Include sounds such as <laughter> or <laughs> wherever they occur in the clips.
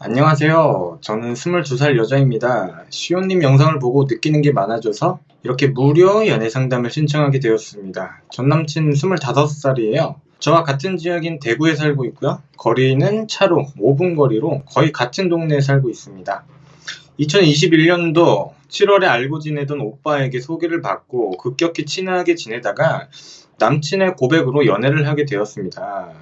안녕하세요. 저는 22살 여자입니다. 시온님 영상을 보고 느끼는 게 많아져서 이렇게 무료 연애 상담을 신청하게 되었습니다. 전 남친 25살이에요. 저와 같은 지역인 대구에 살고 있고요. 거리는 차로 5분 거리로 거의 같은 동네에 살고 있습니다. 2021년도 7월에 알고 지내던 오빠에게 소개를 받고 급격히 친하게 지내다가 남친의 고백으로 연애를 하게 되었습니다.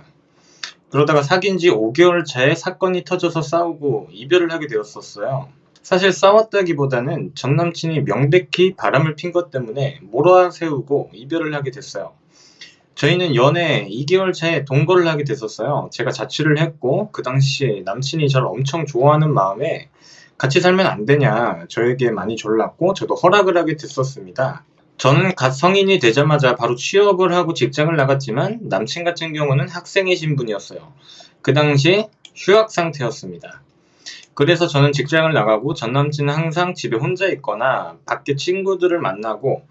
그러다가 사귄 지 5개월 차에 사건이 터져서 싸우고 이별을 하게 되었었어요. 사실 싸웠다기보다는 전 남친이 명백히 바람을 핀 것 때문에 몰아세우고 이별을 하게 됐어요. 저희는 연애 2개월 차에 동거를 하게 됐었어요. 제가 자취를 했고 그 당시에 남친이 저를 엄청 좋아하는 마음에 같이 살면 안 되냐 저에게 많이 졸랐고 저도 허락을 하게 됐었습니다. 저는 갓 성인이 되자마자 바로 취업을 하고 직장을 나갔지만 남친 같은 경우는 학생의 신분이었어요. 그 당시 휴학 상태였습니다. 그래서 저는 직장을 나가고 전 남친은 항상 집에 혼자 있거나 밖에 친구들을 만나고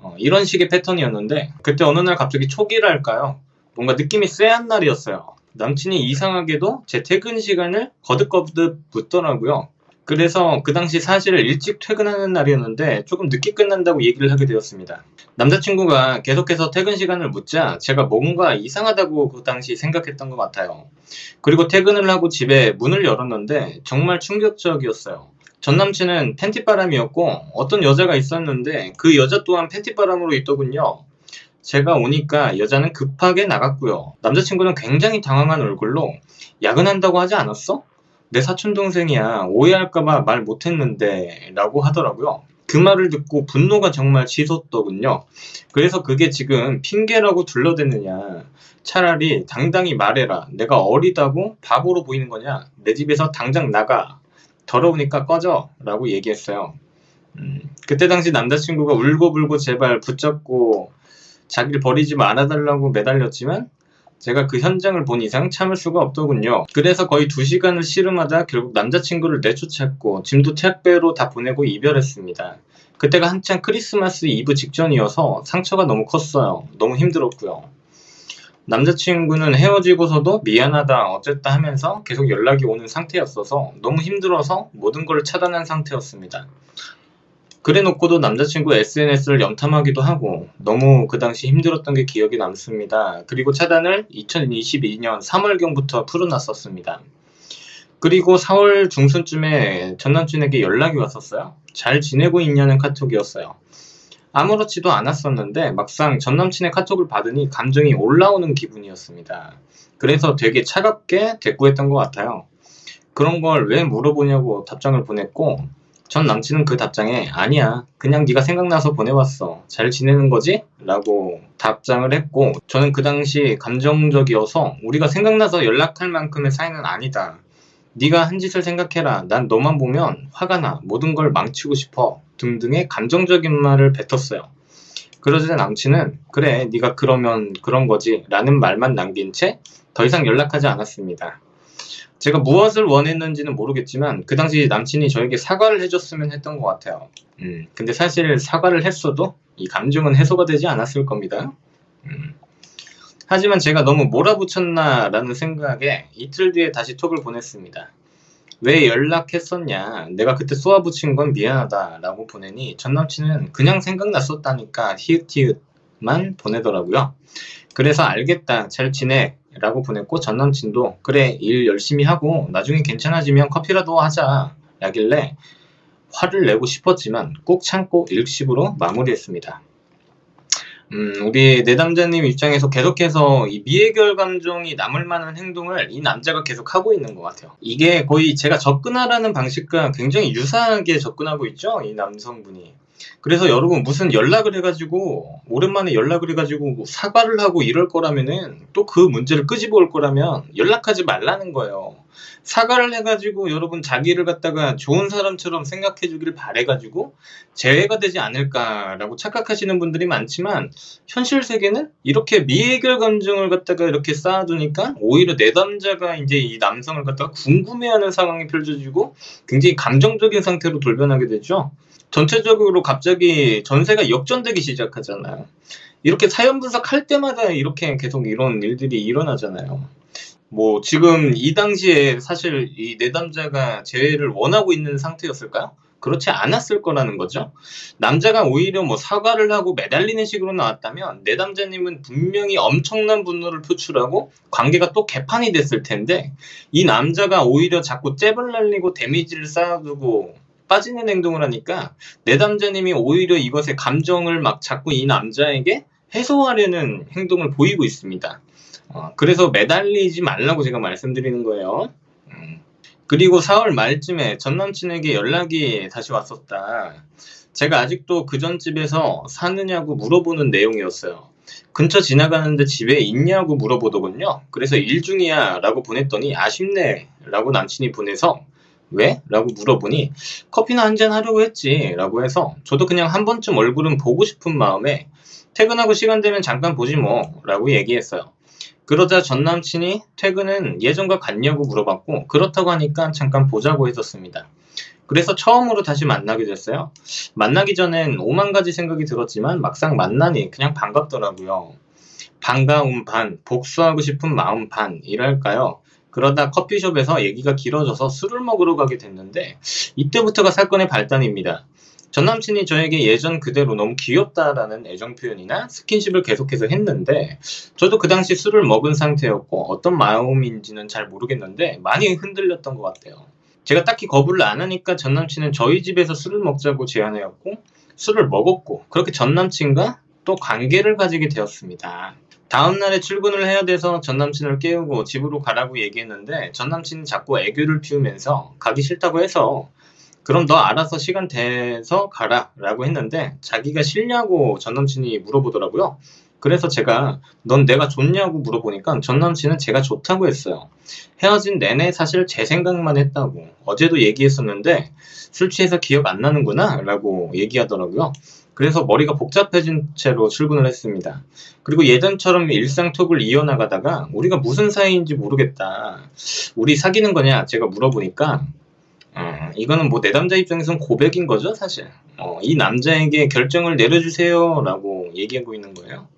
어, 이런 식의 패턴이었는데 그때 어느 날 갑자기 초기랄까요? 뭔가 느낌이 쎄한 날이었어요. 남친이 이상하게도 제 퇴근 시간을 거듭거듭 묻더라고요. 그래서 그 당시 사실 일찍 퇴근하는 날이었는데 조금 늦게 끝난다고 얘기를 하게 되었습니다. 남자친구가 계속해서 퇴근 시간을 묻자 제가 뭔가 이상하다고 그 당시 생각했던 것 같아요. 그리고 퇴근을 하고 집에 문을 열었는데 정말 충격적이었어요. 전 남친은 팬티바람이었고 어떤 여자가 있었는데 그 여자 또한 팬티바람으로 있더군요. 제가 오니까 여자는 급하게 나갔고요. 남자친구는 굉장히 당황한 얼굴로 야근한다고 하지 않았어? 내 사촌 동생이야. 오해할까봐 말 못했는데 라고 하더라고요. 그 말을 듣고 분노가 정말 치솟더군요. 그래서 그게 지금 핑계라고 둘러대느냐. 차라리 당당히 말해라. 내가 어리다고 바보로 보이는 거냐. 내 집에서 당장 나가. 더러우니까 꺼져. 라고 얘기했어요. 음, 그때 당시 남자친구가 울고불고 제발 붙잡고 자기를 버리지 말아달라고 매달렸지만 제가 그 현장을 본 이상 참을 수가 없더군요. 그래서 거의 두 시간을 씨름하다 결국 남자친구를 내쫓았고 짐도 택배로 다 보내고 이별했습니다. 그때가 한창 크리스마스 이브 직전이어서 상처가 너무 컸어요. 너무 힘들었고요. 남자친구는 헤어지고서도 미안하다 어쨌다 하면서 계속 연락이 오는 상태였어서 너무 힘들어서 모든 걸 차단한 상태였습니다. 그래놓고도 남자친구 SNS를 염탐하기도 하고 너무 그 당시 힘들었던 게 기억이 남습니다. 그리고 차단을 2022년 3월경부터 풀어놨었습니다. 그리고 4월 중순쯤에 전 남친에게 연락이 왔었어요. 잘 지내고 있냐는 카톡이었어요. 아무렇지도 않았었는데 막상 전 남친의 카톡을 받으니 감정이 올라오는 기분이었습니다. 그래서 되게 차갑게 대꾸했던 것 같아요. 그런 걸 왜 물어보냐고 답장을 보냈고 전 남친은 그 답장에 아니야. 그냥 네가 생각나서 보내왔어. 잘 지내는 거지? 라고 답장을 했고 저는 그 당시 감정적이어서 우리가 생각나서 연락할 만큼의 사이는 아니다. 네가 한 짓을 생각해라. 난 너만 보면 화가 나. 모든 걸 망치고 싶어. 등등의 감정적인 말을 뱉었어요. 그러자 남친은 그래. 네가 그러면 그런 거지. 라는 말만 남긴 채 더 이상 연락하지 않았습니다 제가 무엇을 원했는지는 모르겠지만 그 당시 남친이 저에게 사과를 해줬으면 했던 것 같아요. 음, 근데 사실 사과를 했어도 이 감정은 해소가 되지 않았을 겁니다. 음. 하지만 제가 너무 몰아붙였나라는 생각에 이틀 뒤에 다시 톡을 보냈습니다. 왜 연락했었냐? 내가 그때 쏘아붙인 건 미안하다라고 보내니 전 남친은 그냥 생각났었다니까 히읗히읗만 보내더라고요. 그래서 알겠다. 잘 지내. 라고 보냈고 전 남친도 그래 일 열심히 하고 나중에 괜찮아지면 커피라도 하자 라길래 화를 내고 싶었지만 꾹 참고 일식으로 마무리했습니다. 음, 우리 내담자님 입장에서 계속해서 이 미해결 감정이 남을 만한 행동을 이 남자가 계속 하고 있는 것 같아요. 이게 거의 제가 접근하라는 방식과 굉장히 유사하게 접근하고 있죠, 이 남성분이. 그래서 여러분 무슨 연락을 해가지고 오랜만에 연락을 해가지고 뭐 사과를 하고 이럴 거라면은 또 그 문제를 끄집어 올 거라면 연락하지 말라는 거예요. 사과를 해가지고 여러분 자기를 갖다가 좋은 사람처럼 생각해 주기를 바래가지고 재회가 되지 않을까라고 착각하시는 분들이 많지만 현실 세계는 이렇게 미해결 감정을 갖다가 이렇게 쌓아두니까 오히려 내담자가 이제 이 남성을 갖다가 궁금해하는 상황이 펼쳐지고 굉장히 감정적인 상태로 돌변하게 되죠. 전체적으로 갑자기 전세가 역전되기 시작하잖아요. 이렇게 사연 분석할 때마다 이렇게 계속 이런 일들이 일어나잖아요. 뭐 지금 이 당시에 사실 이 내담자가 재회를 원하고 있는 상태였을까요? 그렇지 않았을 거라는 거죠. 남자가 오히려 뭐 사과를 하고 매달리는 식으로 나왔다면 내담자님은 분명히 엄청난 분노를 표출하고 관계가 또 개판이 됐을 텐데 이 남자가 오히려 자꾸 잽을 날리고 데미지를 쌓아두고 빠지는 행동을 하니까 내담자님이 오히려 이것에 감정을 막 자꾸 이 남자에게 해소하려는 행동을 보이고 있습니다. 어, 그래서 매달리지 말라고 제가 말씀드리는 거예요. 음. 그리고 4월 말쯤에 전 남친에게 연락이 다시 왔었다. 제가 아직도 그 전 집에서 사느냐고 물어보는 내용이었어요. 근처 지나가는데 집에 있냐고 물어보더군요. 그래서 일 중이야 라고 보냈더니 아쉽네 라고 남친이 보내서 왜? 라고 물어보니 커피나 한 잔 하려고 했지 라고 해서 저도 그냥 한 번쯤 얼굴은 보고 싶은 마음에 퇴근하고 시간 되면 잠깐 보지 뭐 라고 얘기했어요. 그러자 전 남친이 퇴근은 예전과 같냐고 물어봤고 그렇다고 하니까 잠깐 보자고 했었습니다. 그래서 처음으로 다시 만나게 됐어요. 만나기 전엔 오만 가지 생각이 들었지만 막상 만나니 그냥 반갑더라고요. 반가움 반, 복수하고 싶은 마음 반 이랄까요. 그러다 커피숍에서 얘기가 길어져서 술을 먹으러 가게 됐는데 이때부터가 사건의 발단입니다. 전 남친이 저에게 예전 그대로 너무 귀엽다라는 애정 표현이나 스킨십을 계속해서 했는데 저도 그 당시 술을 먹은 상태였고 어떤 마음인지는 잘 모르겠는데 많이 흔들렸던 것 같아요. 제가 딱히 거부를 안 하니까 전 남친은 저희 집에서 술을 먹자고 제안해왔고 술을 먹었고 그렇게 전 남친과 또 관계를 가지게 되었습니다. 다음 날에 출근을 해야 돼서 전 남친을 깨우고 집으로 가라고 얘기했는데 전 남친이 자꾸 애교를 피우면서 가기 싫다고 해서 그럼 너 알아서 시간 돼서 가라 라고 했는데 자기가 싫냐고 전 남친이 물어보더라고요. 그래서 제가 넌 내가 좋냐고 물어보니까 전 남친은 제가 좋다고 했어요. 헤어진 내내 사실 제 생각만 했다고 어제도 얘기했었는데 술 취해서 기억 안 나는구나 라고 얘기하더라고요. 그래서 머리가 복잡해진 채로 출근을 했습니다. 그리고 예전처럼 일상 톡을 이어나가다가 우리가 무슨 사이인지 모르겠다. 우리 사귀는 거냐 제가 물어보니까 어, 이거는 뭐 내담자 입장에선 고백인 거죠, 사실. 어, 이 남자에게 결정을 내려주세요라고 얘기하고 있는 거예요.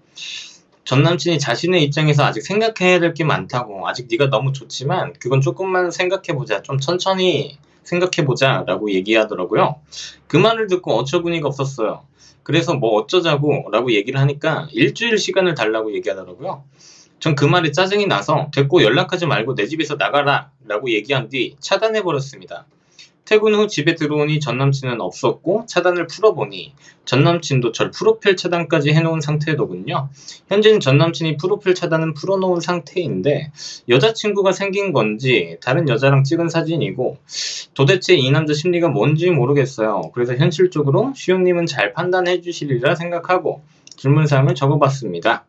전 남친이 자신의 입장에서 아직 생각해야 될 게 많다고, 아직 네가 너무 좋지만 그건 조금만 생각해보자, 좀 천천히 생각해보자 라고 얘기하더라고요. 그 말을 듣고 어처구니가 없었어요. 그래서 뭐 어쩌자고 라고 얘기를 하니까 일주일 시간을 달라고 얘기하더라고요. 전 그 말에 짜증이 나서 됐고 연락하지 말고 내 집에서 나가라 라고 얘기한 뒤 차단해버렸습니다. 퇴근 후 집에 들어오니 전 남친은 없었고 차단을 풀어보니 전 남친도 절 프로필 차단까지 해놓은 상태더군요. 현재는 전 남친이 프로필 차단은 풀어놓은 상태인데 여자친구가 생긴 건지 다른 여자랑 찍은 사진이고 도대체 이 남자 심리가 뭔지 모르겠어요. 그래서 현실적으로 슈영님은 잘 판단해 주시리라 생각하고 질문사항을 적어봤습니다.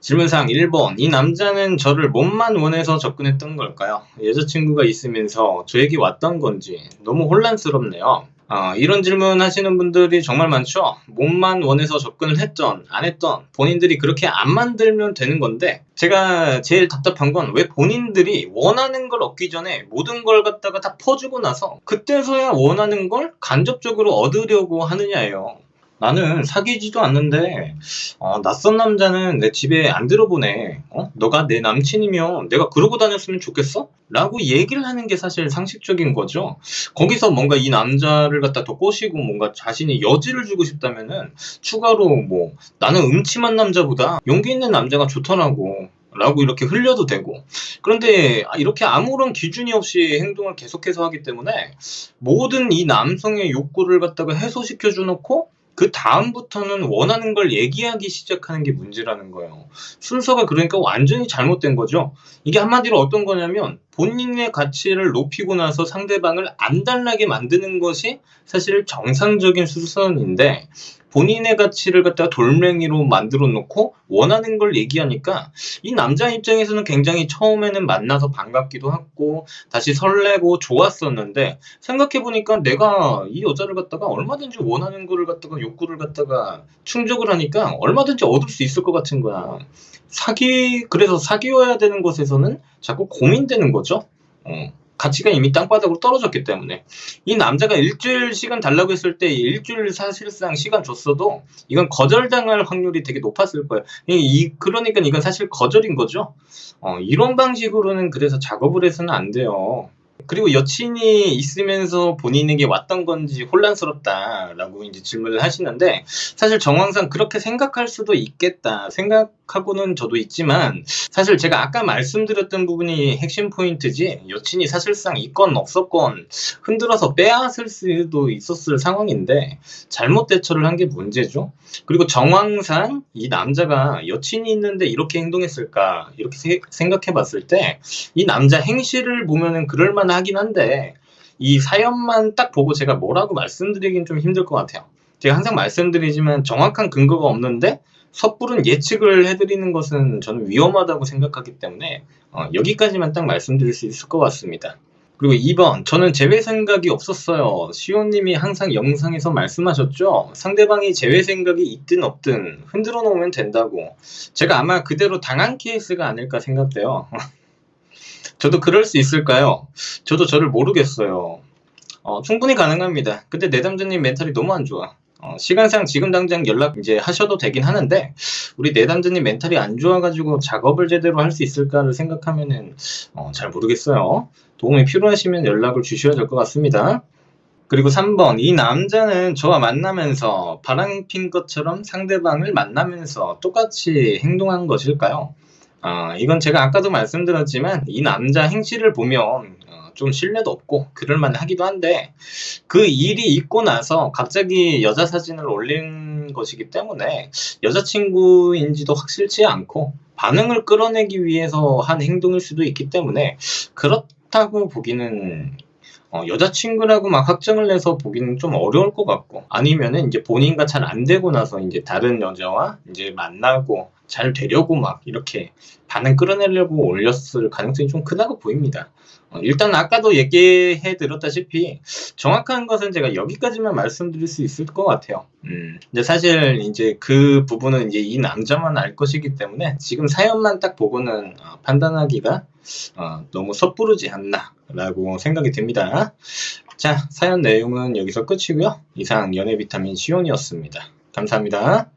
질문사항 1번. 이 남자는 저를 몸만 원해서 접근했던 걸까요? 여자친구가 있으면서 저에게 왔던 건지 너무 혼란스럽네요. 아, 이런 질문 하시는 분들이 정말 많죠? 몸만 원해서 접근을 했던, 안 했던, 본인들이 그렇게 안 만들면 되는 건데, 제가 제일 답답한 건 왜 본인들이 원하는 걸 얻기 전에 모든 걸 갖다가 다 퍼주고 나서, 그때서야 원하는 걸 간접적으로 얻으려고 하느냐예요. 나는 사귀지도 않는데 어, 낯선 남자는 내 집에 안 들어보네. 어? 너가 내 남친이면 내가 그러고 다녔으면 좋겠어? 라고 얘기를 하는 게 사실 상식적인 거죠. 거기서 뭔가 이 남자를 갖다 더 꼬시고 뭔가 자신이 여지를 주고 싶다면은 추가로 뭐 나는 음침한 남자보다 용기 있는 남자가 좋더라고. 라고 이렇게 흘려도 되고 그런데 이렇게 아무런 기준이 없이 행동을 계속해서 하기 때문에 모든 이 남성의 욕구를 갖다가 해소시켜 주놓고 그 다음부터는 원하는 걸 얘기하기 시작하는 게 문제라는 거예요. 순서가 그러니까 완전히 잘못된 거죠. 이게 한마디로 어떤 거냐면 본인의 가치를 높이고 나서 상대방을 안달나게 만드는 것이 사실 정상적인 수선인데 본인의 가치를 갖다가 돌멩이로 만들어 놓고 원하는 걸 얘기하니까 이 남자 입장에서는 굉장히 처음에는 만나서 반갑기도 하고 다시 설레고 좋았었는데 생각해 보니까 내가 이 여자를 갖다가 얼마든지 원하는 거를 갖다가 욕구를 갖다가 충족을 하니까 얼마든지 얻을 수 있을 것 같은 거야. 사기 그래서 사귀어야 되는 곳에서는 자꾸 고민되는 거죠. 어. 가치가 이미 땅바닥으로 떨어졌기 때문에 이 남자가 일주일 시간 달라고 했을 때 일주일 사실상 시간 줬어도 이건 거절당할 확률이 되게 높았을 거예요. 이, 이- 그러니까 이건 사실 거절인 거죠. 어, 이런 방식으로는 그래서 작업을 해서는 안 돼요. 그리고 여친이 있으면서 본인에게 왔던 건지 혼란스럽다라고 이제 질문을 하시는데 사실 정황상 그렇게 생각할 수도 있겠다 생각하고는 저도 있지만 사실 제가 아까 말씀드렸던 부분이 핵심 포인트지 여친이 사실상 있건 없었건 흔들어서 빼앗을 수도 있었을 상황인데 잘못 대처를 한 게 문제죠. 그리고 정황상 이 남자가 여친이 있는데 이렇게 행동했을까 이렇게 세- 생각해-봤을 때 이 남자 행실을 보면은 그럴 만 하긴 한데 이 사연만 딱 보고 제가 뭐라고 말씀드리긴 좀 힘들 것 같아요. 제가 항상 말씀드리지만 정확한 근거가 없는데 섣부른 예측을 해드리는 것은 저는 위험하다고 생각하기 때문에 어, 여기까지만 딱 말씀드릴 수 있을 것 같습니다. 그리고 2번, 저는 재회 생각이 없었어요. 시호님이 항상 영상에서 말씀하셨죠? 상대방이 재회 생각이 있든 없든 흔들어 놓으면 된다고. 제가 아마 그대로 당한 케이스가 아닐까 생각돼요. <laughs> 저도 그럴 수 있을까요? 저도 저를 모르겠어요. 어, 충분히 가능합니다. 근데 내담자님 멘탈이 너무 안 좋아. 어, 시간상 지금 당장 연락 이제 하셔도 되긴 하는데 우리 내담자님 멘탈이 안 좋아가지고 작업을 제대로 할 수 있을까를 생각하면은 어, 잘 모르겠어요. 도움이 필요하시면 연락을 주셔야 될 것 같습니다. 그리고 3번 이 남자는 저와 만나면서 바람 핀 것처럼 상대방을 만나면서 똑같이 행동한 것일까요? 아, 이건 제가 아까도 말씀드렸지만 이 남자 행실을 보면 어, 좀 신뢰도 없고 그럴만 하기도 한데 그 일이 있고 나서 갑자기 여자 사진을 올린 것이기 때문에 여자친구인지도 확실치 않고 반응을 끌어내기 위해서 한 행동일 수도 있기 때문에 그렇다고 보기는 어, 여자친구라고 막 확정을 내서 보기는 좀 어려울 것 같고 아니면은 이제 본인과 잘 안 되고 나서 이제 다른 여자와 이제 만나고 잘 되려고 막 이렇게 반응 끌어내려고 올렸을 가능성이 좀 크다고 보입니다. 어, 일단 아까도 얘기해 드렸다시피 정확한 것은 제가 여기까지만 말씀드릴 수 있을 것 같아요. 음, 근데 사실 이제 그 부분은 이제 이 남자만 알 것이기 때문에 지금 사연만 딱 보고는 어, 판단하기가 어, 너무 섣부르지 않나라고 생각이 듭니다. 자, 사연 내용은 여기서 끝이고요. 이상 연애 비타민 시온이었습니다. 감사합니다.